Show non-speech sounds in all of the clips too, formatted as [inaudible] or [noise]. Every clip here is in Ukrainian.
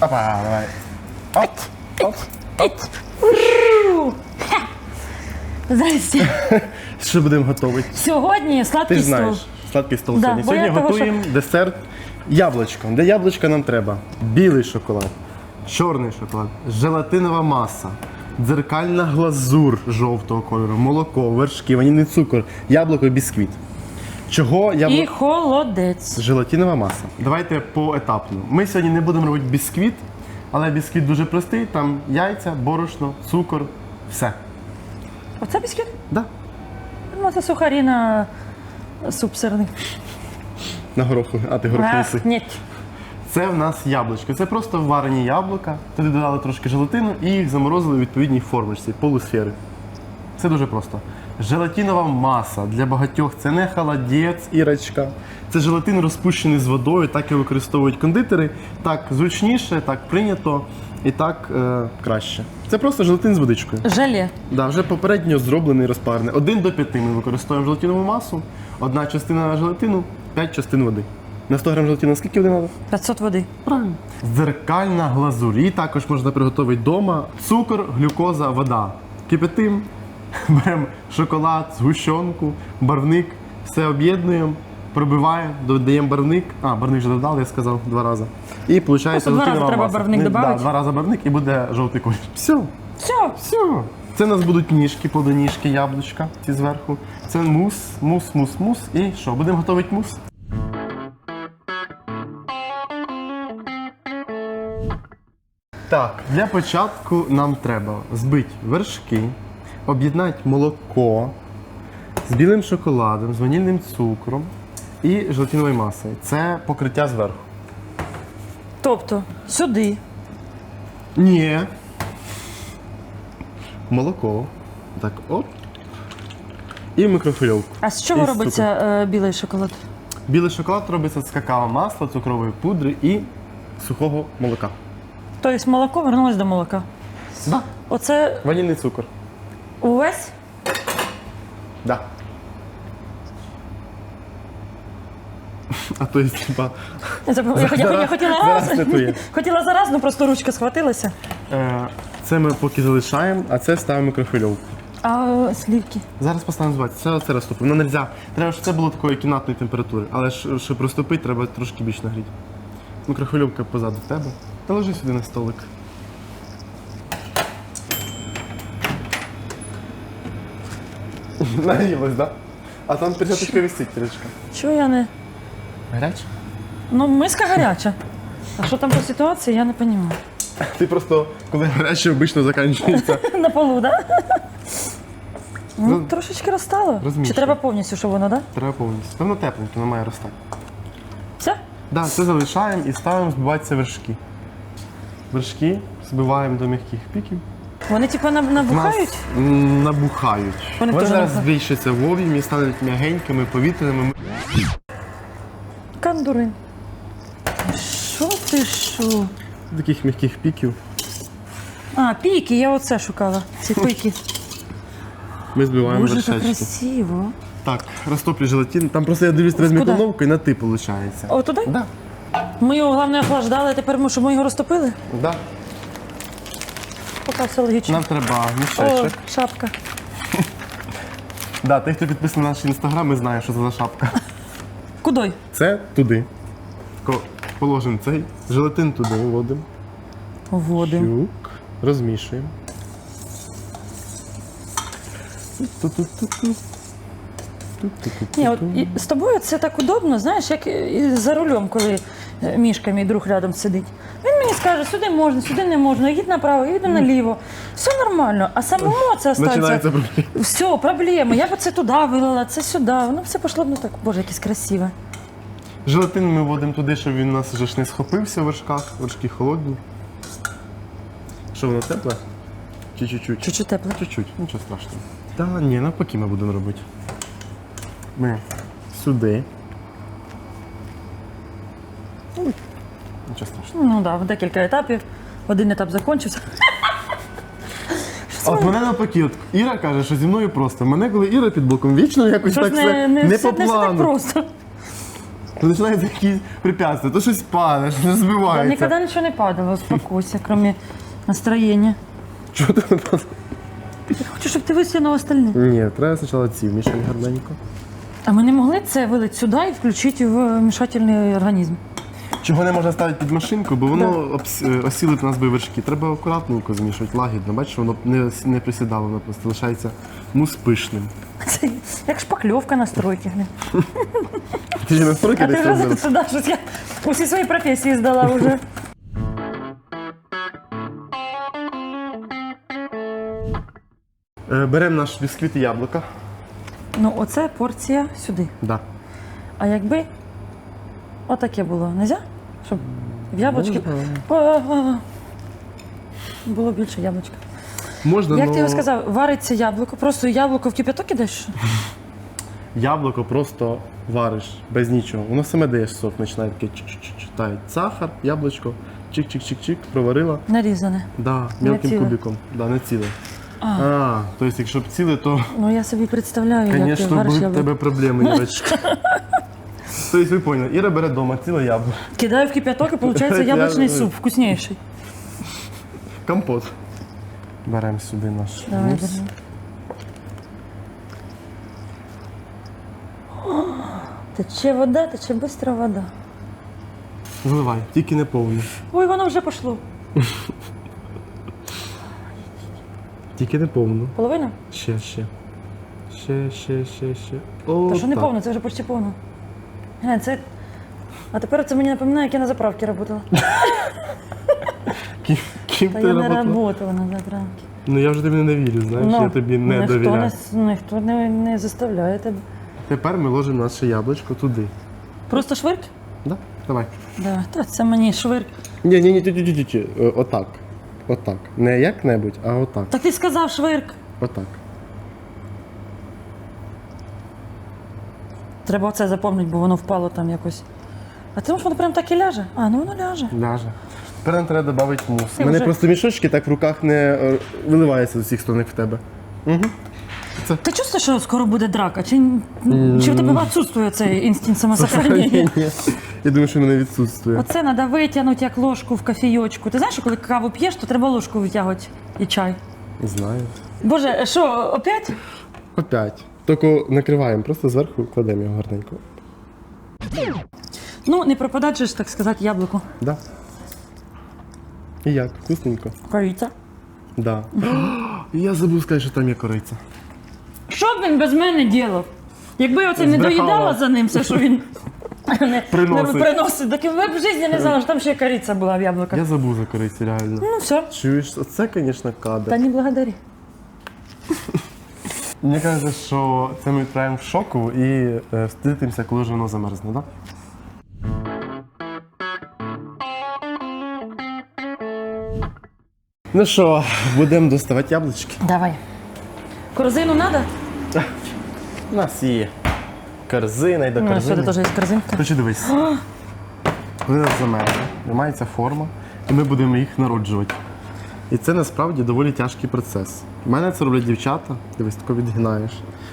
Опа, давай. Оп, оп, оп. Здрасте. Що будемо готувати? Сьогодні Ти сладкий ж стол. знаєш, сладкий стол Да, сьогодні. бо я Сьогодні того, готуємо десерт яблучко. Для яблучка нам треба білий шоколад, чорний шоколад, желатинова маса, дзеркальна глазур жовтого кольору, молоко, вершки, ванільний цукор, яблуко і бісквіт. Чого І яблуко? холодець. Желатинова маса. Давайте поетапно. Ми сьогодні не будемо робити бісквіт, але бісквіт дуже простий. Там яйця, борошно, цукор, все. Оце бісквіт? Да. Ну, це сухарі на суп сирний. На гороху. А ти горох Ах, їси. ні. Це в нас яблучко. Це просто варені яблука. Туди додали трошки желатину і їх заморозили у відповідній формочці, полусфери. Це дуже просто. Желатинова маса для багатьох це не холодець, ірочка. Це желатин розпущений з водою, так і використовують кондитери. Так зручніше, так прийнято і так е, краще. Це просто желатин з водичкою. Желе. Да, вже попередньо зроблений розпарений. Один до п'яти ми використовуємо желатинову масу. Одна частина желатину, п'ять частин води. На 100 грам желатину скільки води треба? 500 води. Правильно. Дзеркальна глазурь. Її також можна приготувати вдома. Цукор, глюкоза, вода. Кипятим, [laughs] беремо шоколад, згущенку, барвник, все об'єднуємо, пробиваємо, додаємо барвник. А, барвник вже додали, я сказав два рази. І виходить Просто два рази треба барвник? Да, два рази барвник і буде жовтий колір. Все. Все. Все. Це у нас будуть ніжки, плодоніжки, яблучка ці зверху. Це мус, мус, мус, мус. І що, будемо готувати мус? Так, для початку нам треба збити вершки, об'єднати молоко з білим шоколадом, з ванільним цукром і желатиновою масою. Це покриття зверху. Тобто, сюди. Ні. Молоко. Так, оп. І мікрохвильовку. А з чого І з робиться е, білий шоколад? Білий шоколад робиться з какао масла, цукрової пудри і сухого молока. Тобто молоко вернулось до молока. Да. Оце Ванільний цукор. Увесь? Да. А то є, типа, Я, забула. я, хотіла, я хотіла зараз раз. не. [laughs] Хотіла зараз, ну просто ручка схватилася. е, це ми поки залишаємо, а це ставимо в мікрохвильовку. А слівки. Зараз поставимо збивати. Це оце розтопимо. Ну, нельзя. Треба, щоб це було такої кімнатної температури. Але ж, щоб розтопити, треба трошки більш нагріти. Мікрохвильовка позаду в тебе. Та ложи сюди на столик. [laughs] Так? Да? А там перчаточка висить, Киричка. Чого я не. Гаряча? Ну, миска гаряча. А що там по ситуації, я не розумію. [laughs] Ти просто, коли гаряче, обично закінчується. [laughs] На полу, так? Да? Ну, Ну, трошечки розтало. Чи розміщуй. треба повністю, щоб воно, так? Да? Треба повністю. Та воно тепленьке, воно має ростати. Все? Да, це залишаємо і ставимо збиватися вершки. Вершки збиваємо до м'яких піків. Вони типу Нас набухають? набухають. Вони Вони теж зараз набухають. збільшаться в об'ємі, стануть м'ягенькими, повітряними. Кандурин. Що ти що? Таких м'яких піків А, піки, я оце шукала. Ці пики. [laughs] ми збиваємо Боже, як вершечки. красиво. Так, розтоплю желатин. Там просто я дивлюсь через Куди? мікроволновку і на ти виходить. О, туди? Да, Ми його головне охлаждали, тепер ми, щоб ми його розтопили? да. Поки логічно. Нам треба О, мішечок. шапка. [laughs] Да, той, хто підписаний на наш інстаграм, ми знає, що це за шапка. [laughs] Кудой? Це туди. Положимо цей желатин туди вводимо. Вводимо. Чук. Розмішуємо. Ту-ту-ту-ту. Ні, от і з тобою це так удобно, знаєш, як і за рулем, коли мішка, мій друг рядом сидить. Він мені скаже, сюди можна, сюди не можна, їдь направо, їдь наліво. Все нормально. А самому це остається. Все, проблеми. Я б це туди вилила, це сюди. Воно все пішло ну так, боже, якесь красиве. Желатин ми вводимо туди, щоб він у нас вже ж не схопився в вершках. Вершки холодні. Що воно тепле? Чи чуть-чуть? Чуть-чуть тепле. Чуть-чуть, нічого страшного. Та ні, навпаки ми будемо робити. Ми сюди. Нічого страшного. Ну так, да, в декілька етапів. Один етап закінчився. От мене навпаки, от Іра каже, що зі мною просто. Мене, коли Іра під боком, вічно якось Щось так не, все не, не все, по не все так плану. просто. починається якісь препятствия, то щось падає, щось Да, збивається. никогда ничего не падало, успокойся, кроме настроения. Чого ти не Я хочу, щоб ти висунув остальне. Ні, треба спочатку ці вмішати гарненько. А ми не могли це вилити сюди і включити в мішательний організм. Чого не можна ставити під машинку, бо воно обс- е, осілить нас би вершки. Треба акуратненько змішувати, лагідно. Бачиш, воно не, ос- не присідало, воно просто лишається мус пишним. Це як шпакльовка на стройці. блін. Ти ж не стройки А ти десь вже робив? сюди щось я усі свої професії здала вже. Е, Беремо наш бісквіт і яблука. Ну, оце порція сюди. Да. А якби отаке було, нельзя? Щоб в яблучки. Було більше яблучка. Можна, Як но ти його сказав, вариться яблуко, просто яблуко в кип'яток кидаєш? [laughs] яблуко просто вариш без нічого. Воно саме дає сок, починає таке чик-чик-чик. Тає сахар, яблучко, чик-чик-чик-чик, проварила. Нарізане. Да, мелким ціле. кубиком. Да, не ціле. А, тобто, якщо б ціле, то, Ну я собі представляю, як ти звісно, вариш були б в яблуко. тебе проблеми, [laughs] Ірочка. Тобто, ви поняли, Іра бере вдома ціле яблуко. Кидаю в кип'яток і виходить Я- яблучний суп, вкусніший. Компот. Беремо сюди наш Давай, мус. [gasps] Тече вода, тече швидко вода. Вливай, тільки не повну. Ой, воно вже пішло. Тільки не повну. Половина? Ще, ще. Ще, ще, ще, ще. О, Та що не так. повно, це вже почти повно. Глянь, це... А тепер це мені напоминає, як я на заправці працювала. Ким, ким Та ти я не работала? працювала на заправці. Ну я вже тобі не вірю, знаєш, я тобі не ніхто довіряю. Не, с- ніхто не, не заставляє тебе. Тепер ми ложимо наше яблучко туди. Просто швирк? Да? Давай. Да. Та це мені швирк. Ні, ні, ні, ті, ті, ті, ті, ті. Е, Отак. Отак. Не як-небудь, а отак. Так ти сказав швирк. Отак. Треба оце запомнити, бо воно впало там якось. А ти думаєш, воно прям так і ляже? А, ну воно ляже. Ляже. Тепер нам треба додати мус. У мене вже- просто мішочки так в руках не е, виливаються з усіх сторон, як в тебе. Ти чувствуєш, що скоро буде драка? Чи, чи в тебе відсутствує цей інстинкт самосохранення? Я думаю, що в мене відсутствує. Оце треба витягнути як ложку в кофійочку. Ти знаєш, що коли каву п'єш, то треба ложку витягувати і чай. Знаю. Боже, що, опять? Опять. Тільки накриваємо, просто зверху кладемо його гарненько. Ну, не пропадать же ж, так сказати, яблуко. Да. І як? Вкусненько? Кориця. Да. [gasps] Я забув сказати, що там є кориця. Що б він без мене ділав? Якби я оце не Збрехала. доїдала за ним, все, що він не, [laughs] Приносить. не приносить, так ви б в житті не знали, що там ще кориця була в яблуках. Я забув за корицю, реально. Ну все. Чуєш, оце, звісно, кадр. Та не благодарі. [laughs] Мені кажеться, що це ми відправимо в шоку і е, встретимося, коли вже воно замерзне, так? Ну що, будемо доставати яблучки. Давай. Корзину треба? У нас є корзина і до Ну, сюди корзини. теж є корзинка. Короче, дивись. [gasps] Коли нас замерзне, тримається форма, і ми будемо їх народжувати. І це насправді доволі тяжкий процес. У мене це роблять дівчата. Дивись, тако відгинаєш.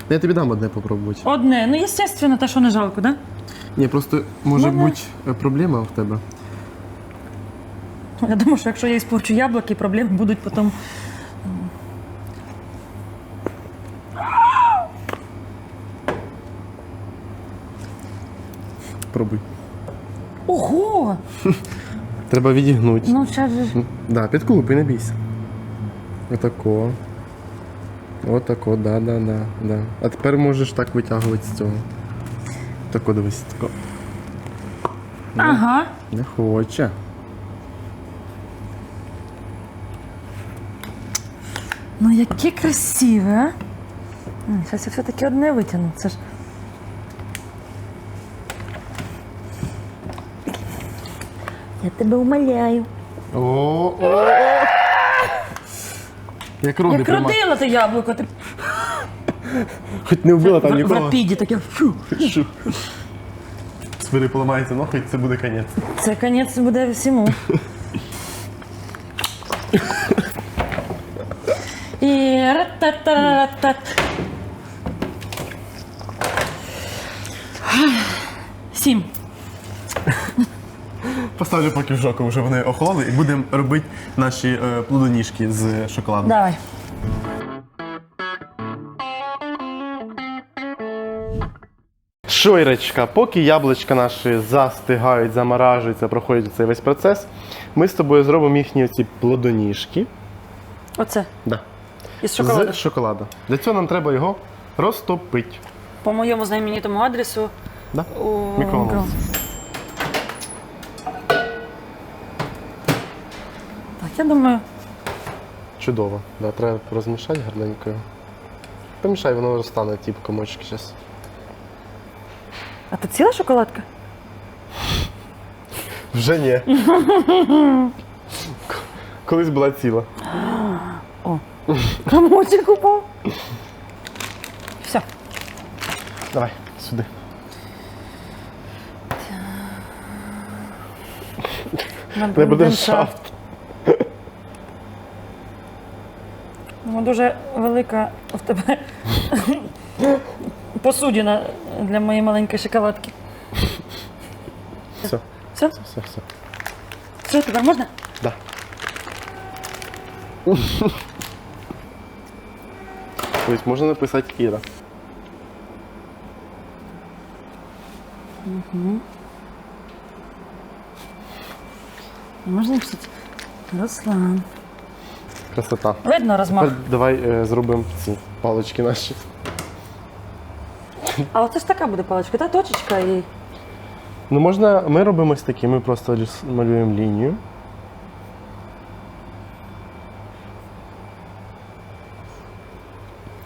Ну, я тобі дам одне попробувати. Одне. Ну, звісно, те, що не жалко, да? Ні, просто може Мене- бути е, проблема в тебе. Я думаю, що якщо я іспорчу яблуки, проблеми будуть потім. Пробуй. Ого! Треба відігнути. Ну, зараз же. ж- Так, да, підкупи, не бійся. Отако. Отако, да, да, да, да. А тепер можеш так витягувати з цього. Тако дивись, тако. Ага. Не хоче. Ну, яке красиве, а? Зараз я все-таки одне витягну. Це ж. Я тебе умоляю. О, о, о. Як роди Як прямо. родила ти яблуко, ти Хоч не вбила там в, в нікого. рапіді таке. Фу. Шу. Свири поламається ноготь, це буде конець. Це конець буде всьому. І рататаратат. Сім. Поставлю поки в жоку, вже вони охололи, і будемо робити наші е, плодоніжки з шоколадом. Давай. Шойрочка, поки яблучка наші застигають, заморажуються, проходять цей весь процес, ми з тобою зробимо їхні оці плодоніжки. Оце. Да. Із шоколаду. З шоколада. Для цього нам треба його розтопити. По моєму знаменитому адресу Да? у Мікроволновці. Я думаю, Чудово. Да, треба розмішати гарненько. його. Помішай, воно розтане, ті комочки зараз. а це ціла шоколадка? Вже ні. Колись була ціла. Комочек упав. Все. Давай, сюди. Не буде шафт. Ну, дуже велика в тебе посудина для моєї маленької шоколадки. Все, Все? все, все. Все, Все, тепер можна? Да. Тобто можна написати Іра. Можна написати Руслан. Красота. Видно розмах. Тепер давай е, зробимо ці палички наші. А оце ж така буде паличка, та точечка і. Ну можна, ми робимо ось такі, ми просто ліс- малюємо лінію.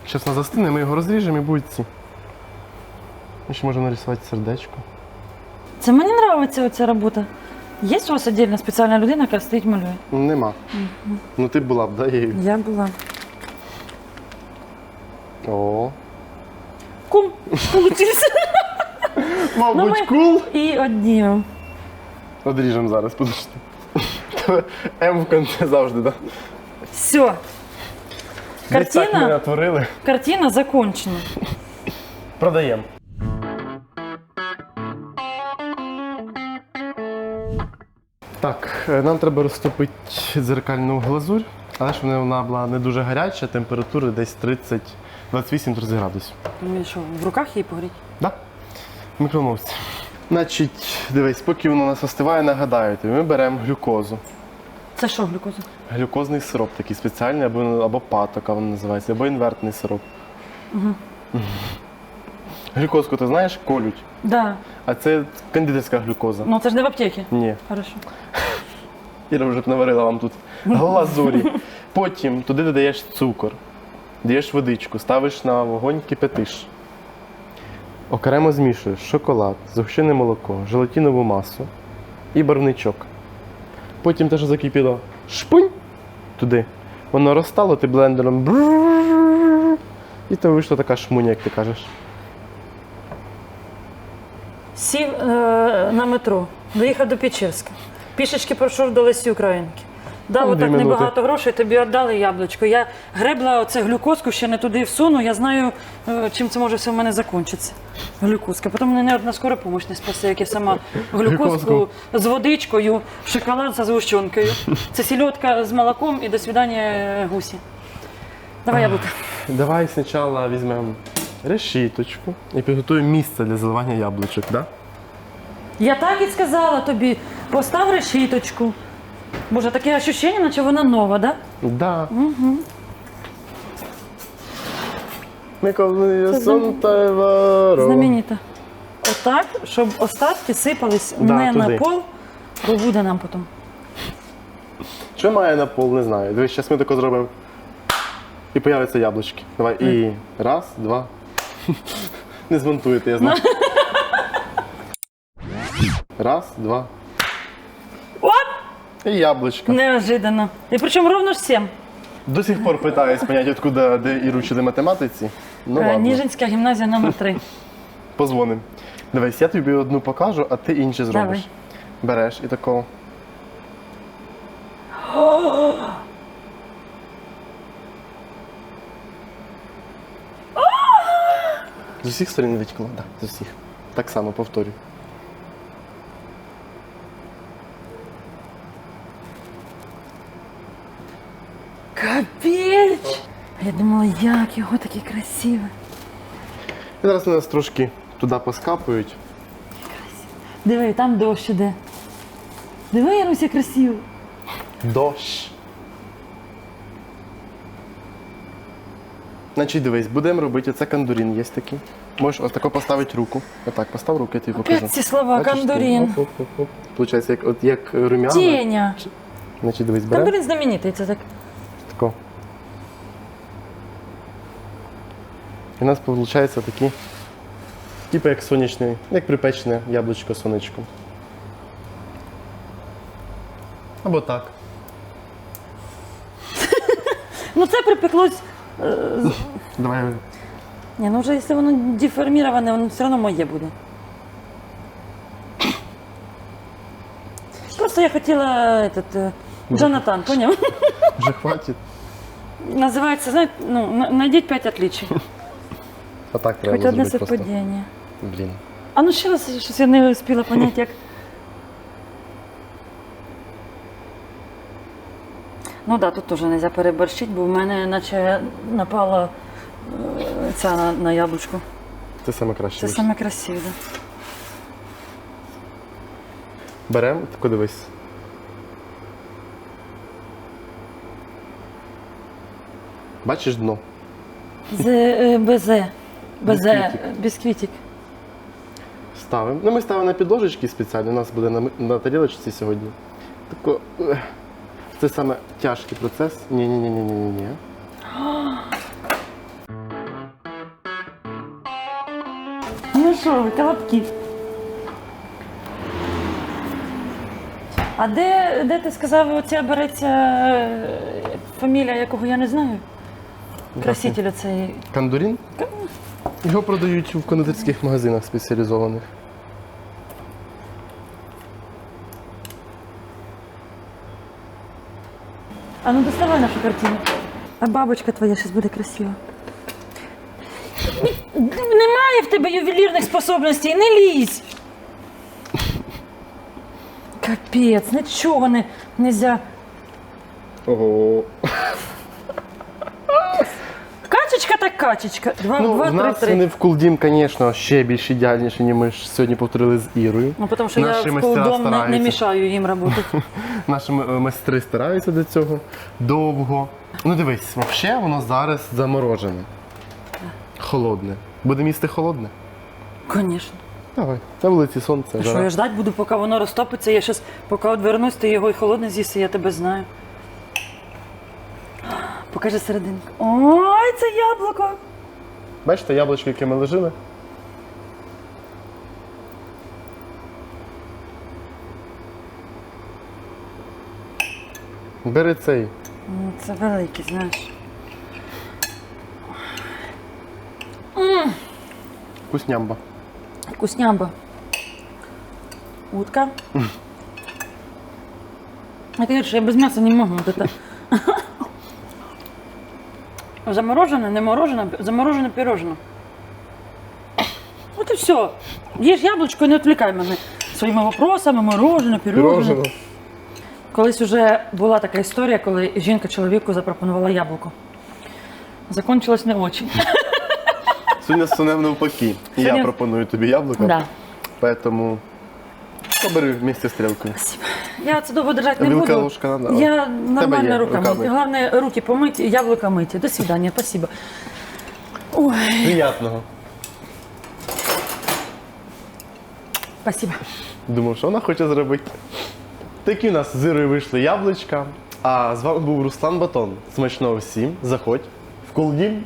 Зараз на застине, ми його розріжемо і будуть ці. Ми ще можемо нарисувати сердечко. Це мені подобається оця робота. Є у вас віддільна спеціальна людина, яка стоїть малює? Нема. Ну ти була б, да, її? Я була. О. Кум. Получився. Мабуть, ми- кул. І однім. Одріжемо зараз, подожди. [laughs] М в кінці завжди, так? Да? Все. Десь так Картина, натворили. картина закончена. Продаємо. Так, е, нам треба розтопити дзеркальну глазурь, але щоб вона була не дуже гаряча, температури десь 30, 28-30 градусів. Ну і що, в руках її погріть? Да? В. Значить, дивись, поки воно у нас остиває, нагадаю тобі, ми беремо глюкозу. Це що, глюкоза? Глюкозний сироп такий спеціальний, або, або патока він називається, або інвертний сироп. Угу. Глюкозку ти знаєш, колють. Да. А це кондитерська глюкоза. Ну це ж не в аптеці. Ні. Хорошо. Іра вже б наварила вам тут глазурі. Потім туди додаєш цукор, даєш водичку, ставиш на вогонь, кипятиш. Окремо змішуєш шоколад, згущене молоко, желатинову масу і барничок. Потім те, що закипіло, шпунь туди. Воно розтало, ти блендером. І то вийшла така шмуня, як ти кажеш. Сів е, на метро, доїхав до Печерська. Пішечки пройшов до Лесі Українки. Дав Там дві отак минути. небагато грошей, тобі віддали яблучко. Я гребла оце глюкозку, ще не туди всуну. Я знаю, е, чим це може все в мене закінчитися. Глюкозка. Потім мене не одна скора помощь не спасе, як я сама [laughs] глюкозку Глюкозку. з водичкою, шоколад зі згущенкою. Це сільотка з молоком і до свидання е, гусі. Давай яблука. Давай спочатку візьмемо решіточку і підготуємо місце для заливання яблучок. Да? Я так і сказала тобі, постав решіточку. Боже, таке ощущення, наче вона нова, да? Да. Угу. Миколая Це Сонтайваро. Знаменита. Отак, щоб остатки сипались Да, не туди. на пол, бо буде нам потім. Що має на пол, не знаю. Дивись, зараз ми тако зробимо. І появляться яблучки. Давай. І раз, два. Не змонтуєте, я знаю. Раз, два. Оп! І яблучко. Неожиданно. І причому ровно ж сім. До сих пор питаюсь поняти, откуда де Іру вчили математиці. Ну Е, ладно. Ніжинська гімназія номер 3 Позвоним. Дивись, я тобі одну покажу, а ти інші зробиш. Давай. Береш і такого. [gasps] [gasps] З усіх сторін витікла, так. Да, з усіх. Так само повторюю. Капіч! Я думала, як його таке красиве. І зараз нас трошки туди поскапують. Красиво. Диви, там дощ іде. Диви, Яруся, красиво. Дощ. Значить, дивись, будемо робити оце кандурін, є такий. Можеш ось тако поставити руку. Отак, постав руку, я тобі покажу. Опять ці слова, Бачиш, ти? кандурін. Оп, оп, оп, оп. Получається, як, от, як рум'яна. Тіня. Значить, дивись, беремо. Кандурін знаменитий, це так. Тако. І у нас виходить такі, типу як сонячне, як припечене яблучко сонечко. Або так. Ну це припеклось. Давай. Ні, ну вже якщо воно деформіроване, воно все одно моє буде. Просто я хотіла этот, е, Джонатан, поняв? Вже хватить. Називається, знаєте, ну, на- найдіть 5 отличий. А так треба Хоч одне зробити просто. совпадіння. Блін. А ну ще раз, щось я не успіла поняти, як. Ну так, да, тут теж не можна переборщити, бо в мене наче напала е, ця на, на яблучко. Це саме краще. Це вийшло. саме красиве. Беремо, тако дивись. Бачиш дно? З е, безе. Безе, Бісквітик. бісквітик. Ставимо. Ну, ми ставимо на підложечки спеціально, у нас буде на, ми- на тарілочці сьогодні. Тако, ех, це саме тяжкий процес. ні ні ні ні ні ні Ну що ви, колобки? А де, де ти сказав, оця береться е, фамілія, якого я не знаю? Красителя цієї. Кандурін? Його продають в кондитерських магазинах спеціалізованих. А ну доставай нашу картину. А бабочка твоя зараз буде красива. Немає в тебе ювелірних способностей, не лізь. Капець, нічого не нельзя. Ого. Качечка. Два, Ну, два, в нас три, три. вони в Кулдім, звісно, ще більш ідеальніші, ніж ми ж сьогодні повторили з Ірою. Ну, тому що Наші я в майстра колдом не, не стараються. мішаю їм [laughs] працювати. Наші м- майстри стараються до цього довго. Ну дивись, взагалі воно зараз заморожене. Холодне. Будемо їсти холодне? Звісно. Давай. На вулиці сонце. Що жара. я ждать буду, поки воно розтопиться. Я щас, поки одвернусь, ти його і холодне з'їси, я тебе знаю. Покажи серединку. Ой, це яблуко. Бачите, яблучко, яке ми лежили? Бери цей. Ну, Це великий, знаєш. Вкуснямба. Вкуснямба. Утка. Я конечно, я без мяса не могу. Вот это. [laughs] Заморожене, не морожене, заморожене пирожне. От і все. Їж яблучко і не відвлікай мене своїми вопросами, морожене, пирожне. Пірожено. Колись вже була така історія, коли жінка чоловіку запропонувала яблуко. Закончилось не очень. Сьогодні сунем навпаки. Я Сьогодні- пропоную тобі яблуко. Да. Поэтому побери вместе стрілкою. Я це довго держати не Вилка, буду. ложка надо. Я нормально є, руками. руками. Головне, руки помити, яблука миті. До свидання, спасибо. Ой, Приятного. спасибо. Думав, що вона хоче зробити. Такі у нас з вийшли яблучка. А з вами був Руслан Батон. Смачного всім. Заходь в Колдім